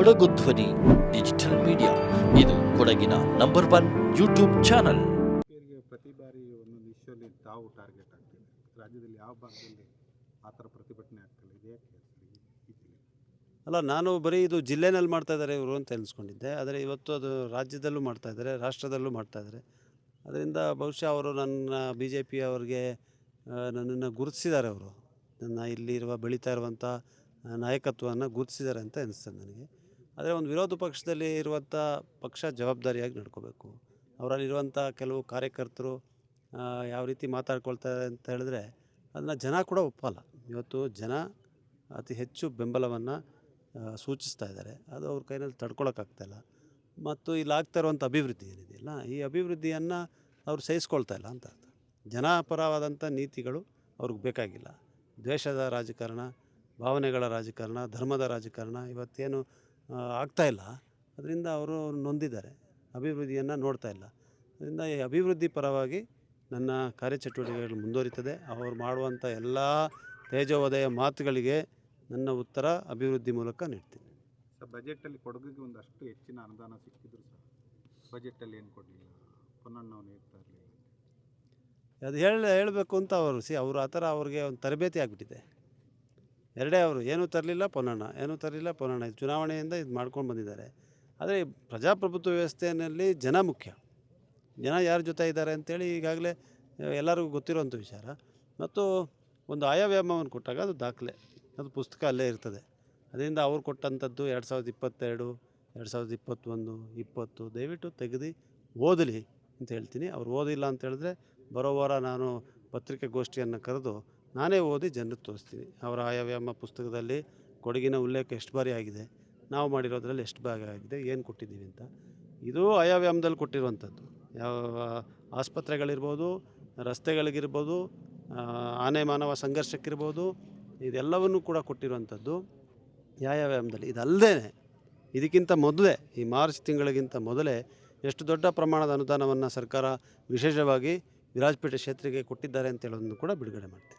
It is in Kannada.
ಕೊಡಗು ಧ್ವನಿ ಡಿಜಿಟಲ್ ಮೀಡಿಯಾ. ಇದು ಕೊಡಗಿನ ನಂಬರ್ ಒನ್ ಯೂಟ್ಯೂಬ್ ಚಾನಲ್. ಪ್ರತಿ ಬಾರಿ ಒಂದೊಂದು ಇಶ್ಯೂಲಿ ತಾವು ಟಾರ್ಗೆಟ್ ಆಗ್ತಿದೆ. ರಾಜ್ಯದಲ್ಲಿ ಯಾವ ಭಾಗದಲ್ಲಿ ಆ ಥರ ಪ್ರತಿಭಟನೆ ಆಗ್ತಿಲ್ಲ ಇದು ಅಲ್ಲ ನಾನು ಬರೀ ಇದು ಜಿಲ್ಲೆನಲ್ಲಿ ಮಾಡ್ತಾ ಇದ್ದಾರೆ ಇವರು ಅಂತ ಎನಿಸ್ಕೊಂಡಿದ್ದೆ. ಆದರೆ ಇವತ್ತು ಅದು ರಾಜ್ಯದಲ್ಲೂ ಮಾಡ್ತಾ ಇದ್ದಾರೆ ರಾಷ್ಟ್ರದಲ್ಲೂ ಮಾಡ್ತಾ ಇದ್ದಾರೆ. ಅದರಿಂದ ಬಹುಶಃ ಅವರು ನನ್ನ ಬಿ ಜೆ ಪಿ ಅವರಿಗೆ ನನ್ನನ್ನು ಗುರುತಿಸಿದ್ದಾರೆ ಅವರು. ನನ್ನ ಇಲ್ಲಿರುವ ಬೆಳೀತಾ ಇರುವಂಥ ನಾಯಕತ್ವವನ್ನು ಗುರುತಿಸಿದ್ದಾರೆ ಅಂತ ಅನಿಸ್ತದೆ ನನಗೆ. ಆದರೆ ಒಂದು ವಿರೋಧ ಪಕ್ಷದಲ್ಲಿ ಇರುವಂಥ ಪಕ್ಷ ಜವಾಬ್ದಾರಿಯಾಗಿ ನಡ್ಕೋಬೇಕು. ಅವರಲ್ಲಿರುವಂಥ ಕೆಲವು ಕಾರ್ಯಕರ್ತರು ಯಾವ ರೀತಿ ಮಾತಾಡ್ಕೊಳ್ತಾರೆ ಅಂತ ಹೇಳಿದ್ರೆ ಅದನ್ನ ಜನ ಕೂಡ ಒಪ್ಪಲ್ಲ. ಇವತ್ತು ಜನ ಅತಿ ಹೆಚ್ಚು ಬೆಂಬಲವನ್ನು ಸೂಚಿಸ್ತಾ ಇದ್ದಾರೆ. ಅದು ಅವ್ರ ಕೈನಲ್ಲಿ ತಡ್ಕೊಳಕ್ಕಾಗ್ತಾಯಿಲ್ಲ ಮತ್ತು ಇಲ್ಲಿ ಆಗ್ತಾ ಇರುವಂಥ ಅಭಿವೃದ್ಧಿ ಏನಿದೆಯಲ್ಲ ಈ ಅಭಿವೃದ್ಧಿಯನ್ನು ಅವ್ರು ಸಹಿಸ್ಕೊಳ್ತಾ ಇಲ್ಲ ಅಂತ ಅರ್ಥ. ಜನಪರವಾದಂಥ ನೀತಿಗಳು ಅವ್ರಿಗೆ ಬೇಕಾಗಿಲ್ಲ. ದ್ವೇಷದ ರಾಜಕಾರಣ, ಭಾವನೆಗಳ ರಾಜಕಾರಣ, ಧರ್ಮದ ರಾಜಕಾರಣ, ಇವತ್ತೇನು ಆ, ಆಗ್ತಾ ಇಲ್ಲ. ಅದರಿಂದ ಅವರು ನೊಂದಿದ್ದಾರೆ. ಅಭಿವೃದ್ಧಿಯನ್ನು ನೋಡ್ತಾ ಇಲ್ಲ. ಅದರಿಂದ ಈ ಅಭಿವೃದ್ಧಿ ಪರವಾಗಿ ನನ್ನ ಕಾರ್ಯಚಟುವಟಿಕೆಗಳು ಮುಂದುವರಿತದೆ. ಅವರು ಮಾಡುವಂಥ ಎಲ್ಲ ತೇಜೋದಯ ಮಾತುಗಳಿಗೆ ನನ್ನ ಉತ್ತರ ಅಭಿವೃದ್ಧಿ ಮೂಲಕ ನೀಡ್ತೀನಿ. ಸರ್ ಬಜೆಟಲ್ಲಿ ಕೊಡಗಿಗೆ ಒಂದಷ್ಟು ಹೆಚ್ಚಿನ ಅನುದಾನ ಸಿಕ್ಕಿದ್ರು ಸರ್. ಬಜೆಟಲ್ಲಿ ಏನು ಕೊಡಲಿಲ್ಲ? ಪೊನ್ನಣ್ಣವ್ರು ನೀಡ್ತಾ ಇರಲಿಲ್ಲ. ಅದು ಹೇಳ ಹೇಳಬೇಕು ಅಂತ ಅವರು. ಸಿ ಅವರು ಆ ಥರ ಅವ್ರಿಗೆ ಒಂದು ತರಬೇತಿ ಆಗಿಬಿಟ್ಟಿದೆ. ಎರಡೇ ಅವರು, ಏನೂ ತರಲಿಲ್ಲ ಪೊನ್ನಣ್ಣ, ಏನೂ ತರಲಿಲ್ಲ ಪೊನ್ನಣ್ಣ. ಇದು ಚುನಾವಣೆಯಿಂದ ಇದು ಮಾಡ್ಕೊಂಡು ಬಂದಿದ್ದಾರೆ. ಆದರೆ ಪ್ರಜಾಪ್ರಭುತ್ವ ವ್ಯವಸ್ಥೆಯಲ್ಲಿ ಜನ ಮುಖ್ಯ. ಜನ ಯಾರ ಜೊತೆ ಇದ್ದಾರೆ ಅಂತೇಳಿ ಈಗಾಗಲೇ ಎಲ್ಲರಿಗೂ ಗೊತ್ತಿರುವಂಥ ವಿಚಾರ. ಮತ್ತು ಒಂದು ಆಯವ್ಯಾಮವನ್ನು ಕೊಟ್ಟಾಗ ಅದು ದಾಖಲೆ. ಅದು ಪುಸ್ತಕ ಅಲ್ಲೇ ಇರ್ತದೆ. ಅದರಿಂದ ಅವ್ರು ಕೊಟ್ಟಂಥದ್ದು ಎರಡು ಸಾವಿರದ ಇಪ್ಪತ್ತೆರಡು, ಎರಡು ಸಾವಿರದ ಇಪ್ಪತ್ತೊಂದು, ಇಪ್ಪತ್ತು. ದಯವಿಟ್ಟು ತೆಗೆದು ಓದಲಿ ಅಂತ ಹೇಳ್ತೀನಿ. ಅವ್ರು ಓದಿಲ್ಲ ಅಂತ ಹೇಳಿದ್ರೆ ಬರೋ ವಾರ ನಾನು ಪತ್ರಿಕಾಗೋಷ್ಠಿಯನ್ನು ಕರೆದು ನಾನೇ ಓದಿ ಜನರು ತೋರಿಸ್ತೀನಿ. ಅವರ ಆಯಾವ್ಯಾಮ ಪುಸ್ತಕದಲ್ಲಿ ಕೊಡಗಿನ ಉಲ್ಲೇಖ ಎಷ್ಟು ಬಾರಿ ಆಗಿದೆ, ನಾವು ಮಾಡಿರೋದ್ರಲ್ಲಿ ಎಷ್ಟು ಭಾಗ ಆಗಿದೆ, ಏನು ಕೊಟ್ಟಿದ್ದೀವಿ ಅಂತ. ಇದು ಆಯವ್ಯಮದಲ್ಲಿ ಕೊಟ್ಟಿರುವಂಥದ್ದು. ಯಾವ ಆಸ್ಪತ್ರೆಗಳಿರ್ಬೋದು, ರಸ್ತೆಗಳಿಗಿರ್ಬೋದು ಆನೆ ಮಾನವ ಸಂಘರ್ಷಕ್ಕಿರ್ಬೋದು, ಇದೆಲ್ಲವನ್ನು ಕೂಡ ಕೊಟ್ಟಿರುವಂಥದ್ದು ಯಾವ್ಯಾವ್ಯಾಮದಲ್ಲಿ ಇದಲ್ಲದೆ ಇದಕ್ಕಿಂತ ಮೊದಲೇ, ಈ ಮಾರ್ಚ್ ತಿಂಗಳಿಗಿಂತ ಮೊದಲೇ ಎಷ್ಟು ದೊಡ್ಡ ಪ್ರಮಾಣದ ಅನುದಾನವನ್ನು ಸರ್ಕಾರ ವಿಶೇಷವಾಗಿ ವಿರಾಜಪೇಟೆ ಕ್ಷೇತ್ರಕ್ಕೆ ಕೊಟ್ಟಿದ್ದಾರೆ ಅಂತ ಹೇಳೋದನ್ನು ಕೂಡ ಬಿಡುಗಡೆ ಮಾಡ್ತೀವಿ